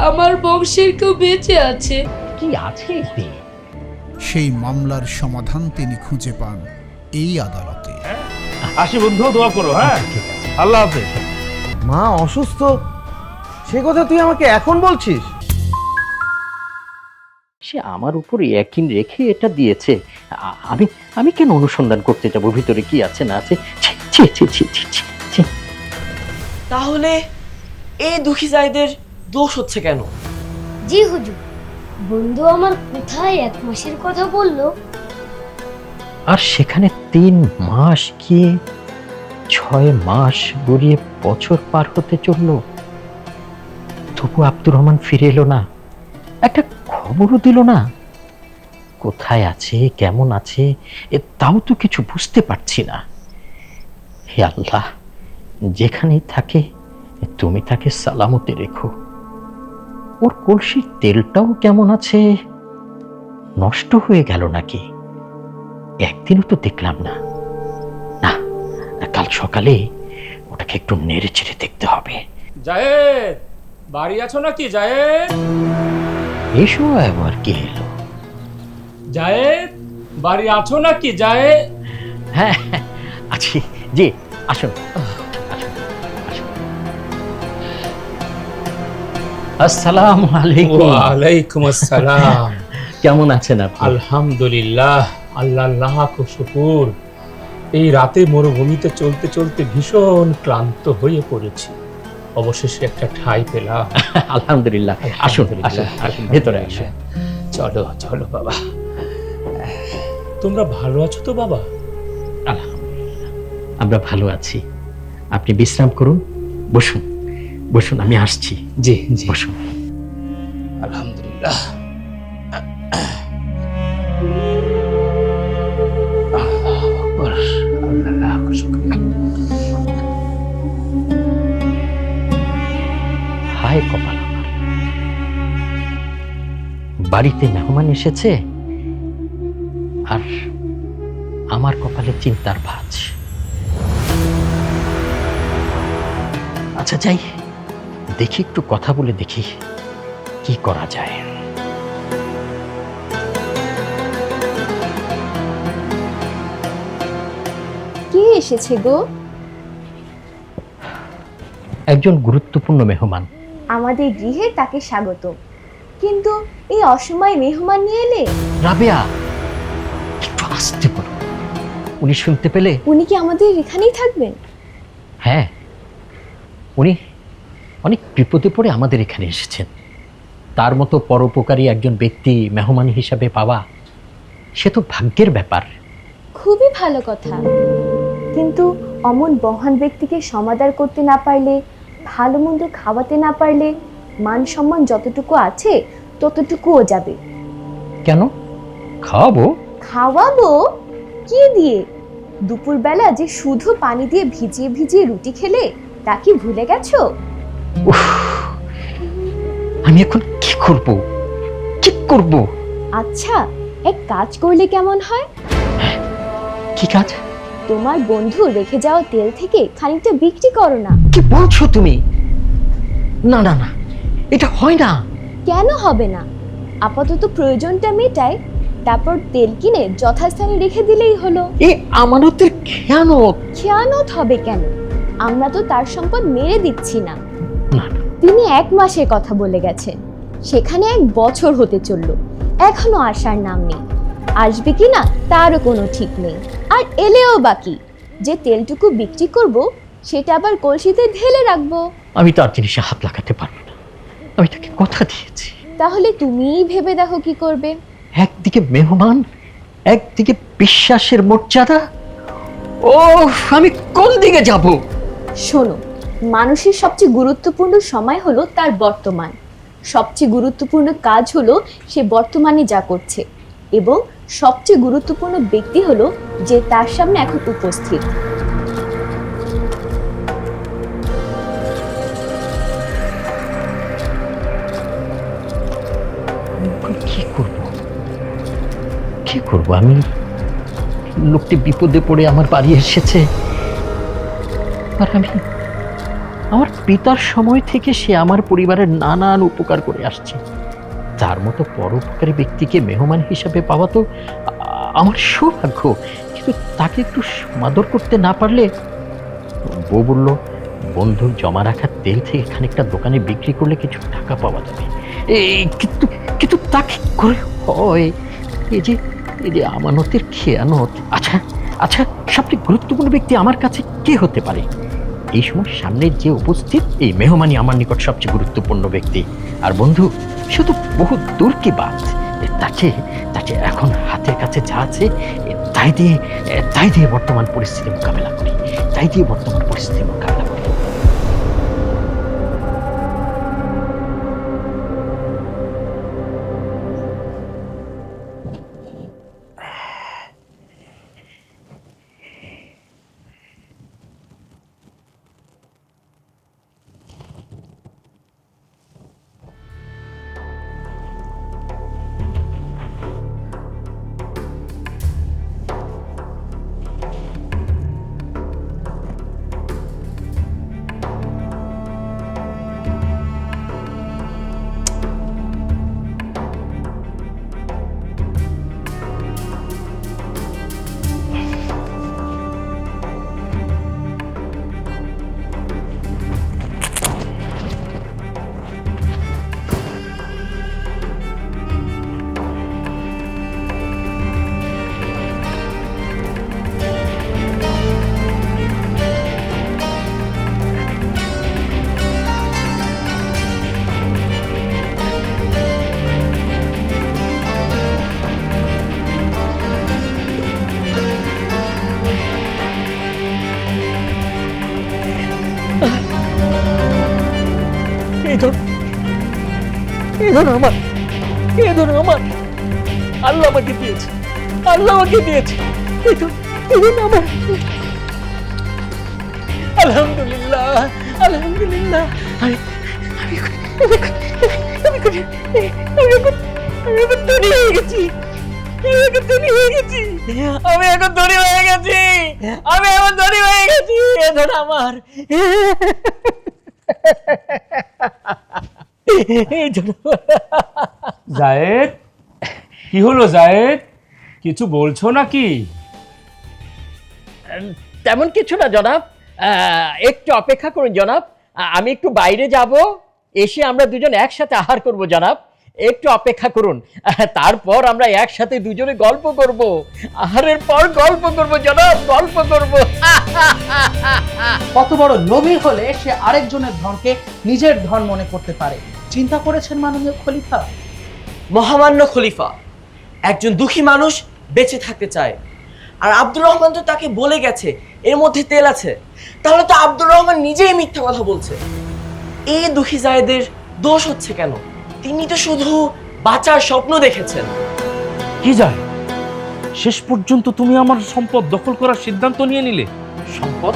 আমার বংশের কেউ বেঁচে আছে। কি আছে এতে? সেই মামলার সমাধান তিনি খুঁজে পান এই আদালতে। আসি বন্ধু দোয়া করো হ্যাঁ? আল্লাহ হাফেজ। মা অসুস্থ সে কথা তুই আমাকে এখন বলছিস? সে আমার উপরে একই রেখে এটা দিয়েছে। আ- আমি আমি কেন অনুসন্ধান করতে যাব? ভিতরে কি আছে না আছে? ছি, ছি ছি ছি ছি ছি, ছি। তাহলে এই দুঃখী জায়দের দোষ হচ্ছে কেন? জি হুজুর বন্ধু আমার কোথায় এক মাসের কথা বলল? আর সেখানে তিন মাস গিয়ে ছয় মাস গড়িয়ে বছর পার হতে চলল। তবু আব্দুর রহমান ফিরে এলো না। একটা খবরও দিল না। কোথায় আছে কেমন আছে এ তাও তো কিছু বুঝতে পারছি না। হে আল্লাহ যেখানেই থাকে তুমি তাকে সালামতে রেখো। ওর কলসির তেলটাও কেমন আছে? নষ্ট হয়ে গেল নাকি? একদিনও তো দেখলাম না। না কাল সকালে ওটাকে একটু নেড়ে চেড়ে দেখতে হবে। জায়েদ বাড়ি আছো নাকি জায়েদ এসো আবার কি এলো? জায়েদ বাড়ি আছো নাকি জায়েদ হ্যাঁ আছি। জি আসুন। আসসালামু আলাইকুম। ওয়ালাইকুম আসসালাম। কেমন আছেন আপনি? আলহামদুলিল্লাহ আল্লাহ লাখ শুকুর। এই রাতে মরুভূমিতে চলতে চলতে ভীষণ ক্লান্ত হয়ে পড়েছি। অবশেষে একটা ঠাই পেলাম। আলহামদুলিল্লাহ। আসুন আসুন আসুন ভেতরে আসুন। চলো চলো বাবা। তোমরা ভালো আছো তো বাবা? আলহামদুলিল্লাহ। আমরা ভালো আছি। আপনি বিশ্রাম করুন বসুন। বসুন আমি আসছি। জি জি। বসুন। আলহামদুলিল্লাহ। হায় কপাল আমার। বাড়িতে মেহমান এসেছে আর আমার কপালে চিন্তার ভাঁজ। আচ্ছা যাই। দেখি একটু কথা বলে দেখি কি করা যায়। কে এসেছে গো? একজন গুরুত্বপূর্ণ মেহমান। আমাদের গৃহে তাকে স্বাগত। কিন্তু এই অসময়ে মেহমান নিয়ে এলে? রাবেয়া একটু আসতে বলো। উনি শুনতে পেলে? উনি কি আমাদের এখানেই থাকবেন? হ্যাঁ। উনি অনেক বিপদে পড়ে আমাদের এখানে এসেছেন। তার মতো পরোপকারী একজন ব্যক্তি মেহমান হিসাবে পাওয়া সে তো ভাগ্যের ব্যাপার। খুবই ভালো কথা। কিন্তু অমন মহান ব্যক্তিকে সমাদর করতে না পারলে ভালো মন্দ খাওয়াতে না পারলে মান সম্মান যতটুকু আছে ততটুকুও যাবে। কেন? খাওয়াবো? খাওয়াবো? কি দিয়ে? দুপুরবেলা যে শুধু পানি দিয়ে ভিজিয়ে ভিজিয়ে রুটি খেলে তা কি ভুলে গেছো? আমি এখন কি করব? কি করব? আচ্ছা এক কাজ করলে কেমন হয়? কি কাজ? তোমার বন্ধু রেখে যাওয়া তেল থেকে খানিকটা বিক্রি করো না। কি বলছো তুমি? না না না এটা হয় না। কেন হবে না? আপাতত প্রয়োজনটা মেটায় তারপর তেল কিনে যথাস্থানে রেখে দিলেই হলো। এ আমানতের খেয়ানত। খেয়ানত হবে কেন? আমরা তো তার সম্পদ মেরে দিচ্ছি না। তিনি এক মাসের কথা বলে গেছেন। সেখানে এক বছর হতে চলল। এখনও আসার নাম নেই। আসবে কি না তারও কোনো ঠিক নেই। আর এলেও বাকি যে তেলটুকু বিক্রি করব সেটা আবার কলসিতে ঢেলে রাখব। আমি তার জিনিসে হাত লাগাতে পারব না। আমি তাকে কথা দিয়েছি। তাহলে তুমিই ভেবে দেখো কি করবে। একদিকে মেহমান একদিকে বিশ্বাসের মর্যাদা। ও আমি কোন দিকে যাব? শোনো মানুষের সবচেয়ে গুরুত্বপূর্ণ সময় হলো তার বর্তমান। সবচেয়ে গুরুত্বপূর্ণ কাজ হলো সে বর্তমানে যা করছে এবং সবচেয়ে গুরুত্বপূর্ণ ব্যক্তি হলো যে তার সামনে এখন উপস্থিত। কি করব? কি করব? আমি লোকটি বিপদে পড়ে আমার বাড়ি এসেছে। আর আমি আমার পিতার সময় থেকে সে আমার পরিবারের নানান উপকার করে আসছে। তার মতো পরোপকারী ব্যক্তিকে মেহমান হিসাবে পাওয়া তো আমার সৌভাগ্য। কিন্তু তাকে একটু সমাদর করতে না পারলে? বউ বলল বন্ধুর জমা রাখা তেল থেকে খানিকটা দোকানে বিক্রি করলে কিছু টাকা পাওয়া যাবে। এই কিন্তু কিন্তু তাকে করে হয়? এই যে এই যে আমানতের খেয়ানত। আচ্ছা আচ্ছা সবচেয়ে গুরুত্বপূর্ণ ব্যক্তি আমার কাছে কে হতে পারে? এই সময় সামনে যে উপস্থিত এই মেহমানি আমার নিকট সবচেয়ে গুরুত্বপূর্ণ ব্যক্তি। আর বন্ধু, শুধু বহু দূর কি বাদ? তাকে তাকে এখন হাতের কাছে যা আছে তাই দিয়ে তাই দিয়ে বর্তমান পরিস্থিতি মোকাবেলা করি। তাই দিয়ে বর্তমান পরিস্থিতি মোকাবেলা এই আমার এই ধর আমার? আল্লাহ আমাকে দিয়েছে, আল্লাহ আমাকে দিয়েছে। আমার। আলহামদুলিল্লাহ আলহামদুলিল্লাহ। ধনী গেছি। এখন ধনী হয়ে গেছি। আমি এখন ধনী হয়ে গেছি। আমি এখন ধনী হয়ে গেছি। এ আমার। জায়েদ? কি হলো জায়েদ? কিছু বলছো নাকি? তেমন কিছু না জনাব। একটু অপেক্ষা করুন জনাব। আমি একটু বাইরে যাব। এসে আমরা দুজন একসাথে আহার করব জনাব। একটু অপেক্ষা করুন। তারপর আমরা একসাথে দুজনে গল্প করব। আহারের পর গল্প করব জনাব গল্প করব। কত বড় লোভী হলে সে আরেকজনের ধনকে নিজের ধন মনে করতে পারে। চিন্তা করেছেন মাননীয় খলিফা? মহামান্য খলিফা একজন দুঃখী মানুষ বেঁচে থাকতে চায়। আর আব্দুর রহমান তো তাকে বলে গেছে এর মধ্যে তেল আছে। তাহলে তো আব্দুর রহমান নিজেই মিথ্যা কথা বলছে। এই দুঃখী জায়েদের দোষ হচ্ছে কেন? তিনি তো শুধু বাঁচার স্বপ্ন দেখেছেন। কি যায়? শেষ পর্যন্ত তুমি আমার সম্পদ দখল করার সিদ্ধান্ত নিয়ে নিলে। সম্পদ?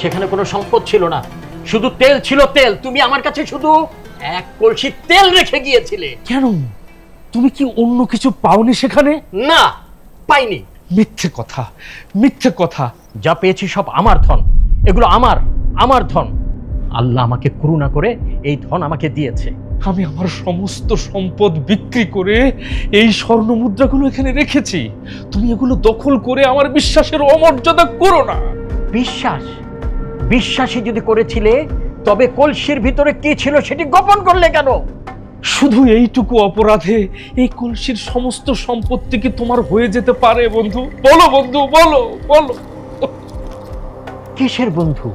সেখানে কোনো সম্পদ ছিল না। শুধু তেল ছিল তেল তুমি আমার কাছে শুধু এক কলসি তেল রেখে গিয়েছিলে। কেন? তুমি কি অন্য কিছু পাওনি সেখানে? না পাইনি। মিথ্যে কথা মিথ্যে কথা। যা পেয়েছি সব আমার ধন। এগুলো আমার আমার ধন। আল্লাহ আমাকে করুণা করে এই ধন আমাকে দিয়েছে। আমি আমার সমস্ত সম্পদ বিক্রি করে এই স্বর্ণ মুদ্রাগুলো এখানে রেখেছি। তুমি এগুলো দখল করে আমার বিশ্বাসের অমর্যাদা করো না। বিশ্বাস? বিশ্বাসী যদি করেছিলে তবে কলসির ভিতরে কি ছিল সেটি গোপন করলে কেন? শুধু এইটুকু অপরাধে এই কলসির সমস্ত সম্পত্তি কি তোমার হয়ে যেতে পারে বন্ধু? বলো বন্ধু বলো বলো। কিসের বন্ধু?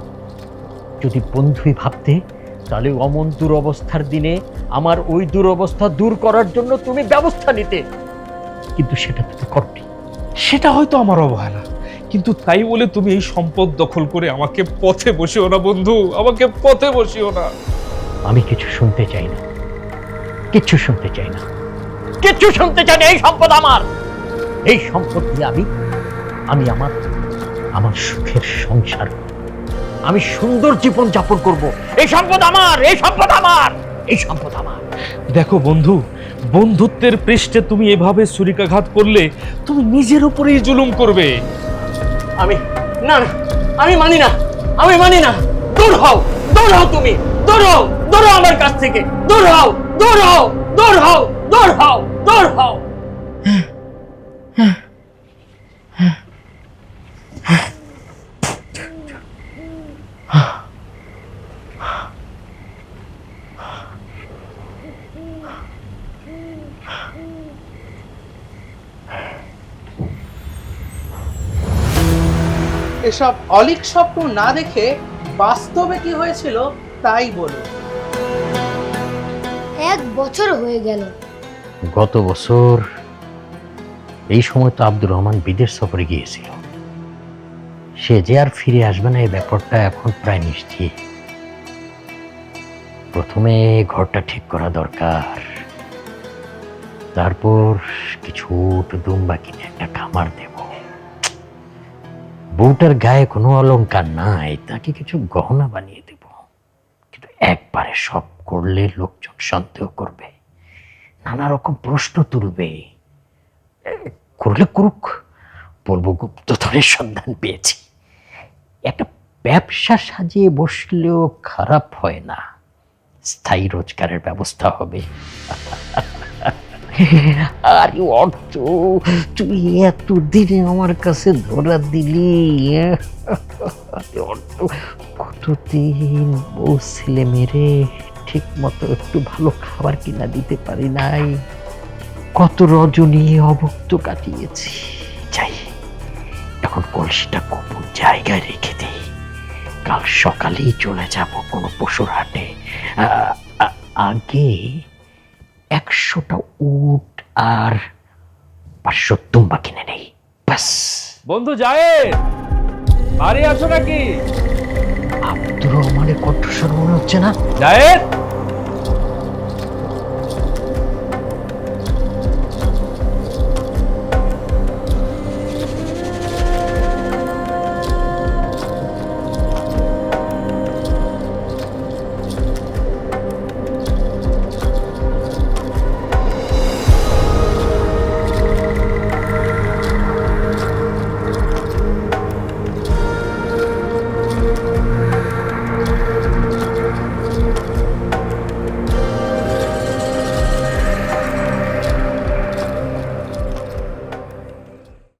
যদি বন্ধুই ভাবতে তাহলে অমন দুরবস্থার দিনে আমার ওই দুরবস্থা দূর করার জন্য তুমি ব্যবস্থা নিতে। কিন্তু সেটা তুমি করনি সেটা হয়তো আমার অবহেলা। কিন্তু তাই বলে তুমি এই সম্পদ দখল করে আমাকে পথে বসিও না বন্ধু। আমাকে পথে বসিও না। আমি কিছু শুনতে চাই না। কিচ্ছু শুনতে চাই না। কিচ্ছু শুনতে চাই না এই সম্পদ আমার। এই সম্পদ দিয়ে আমি আমি আমার আমার সুখের সংসার আমি সুন্দর জীবন যাপন করব। এই সম্পদ আমার এই সম্পদ আমার এই সম্পদ আমার। দেখো বন্ধু বন্ধুত্বের পৃষ্ঠে তুমি এভাবে ছুরিকাঘাত করলে তুমি নিজের উপরেই জুলুম করবে। আমি, না না, আমি মানি না, আমি মানি না। দূর হও দূর হও তুমি, দূর হও দূর হও আমার কাছ থেকে। দূর হও দূর হও দূর হও দূর হও দূর হও। এসব অলিক স্বপ্ন না দেখে বাস্তবে কি হয়েছিল তাই বলুন। এক বছর হয়ে গেল। গত বছর এই সময় তো আব্দুর রহমান বিদেশ সফরে গিয়েছিল। সে যে আর ফিরে আসবে না এই ব্যাপারটা এখন প্রায় নিশ্চিত। প্রথমে ঘরটা ঠিক করা দরকার। তারপর কিছু দুম্বা কিনে একটা খামার দেব। বউটার গায়ে কোনো অলংকার নাই, তাকে কিছু গহনা বানিয়ে দেব। কিন্তু একবারে সব করলে লোকজন সন্দেহ করবে নানা রকম প্রশ্ন তুলবে। করলে করুক বলব গুপ্তধনের সন্ধান পেয়েছি। একটা ব্যবসা সাজিয়ে বসলেও খারাপ হয় না, স্থায়ী রোজগারের ব্যবস্থা হবে। আরে অর্থ, তুই এতদিনে আমার কাছে ধরা দিলি অর্থ, কতদিন বউ ছেলে মেরে ঠিক মতো একটু ভালো খাবার কিনা দিতে পারি নাই। কত রজনী অভুক্ত কাটিয়েছি। যাই, এখন কলসিটা গোপন জায়গায় রেখে দিই কাল সকালেই চলে যাব কোনো পশুর হাটে। আগে একশোটা উট আর পাঁচশো তুম্বা কিনে নেই। বাস বন্ধু যায় বাড়ি আছো নাকি? আব্দুর রহমানের কণ্ঠস্বর মনে হচ্ছে না? জায়েদ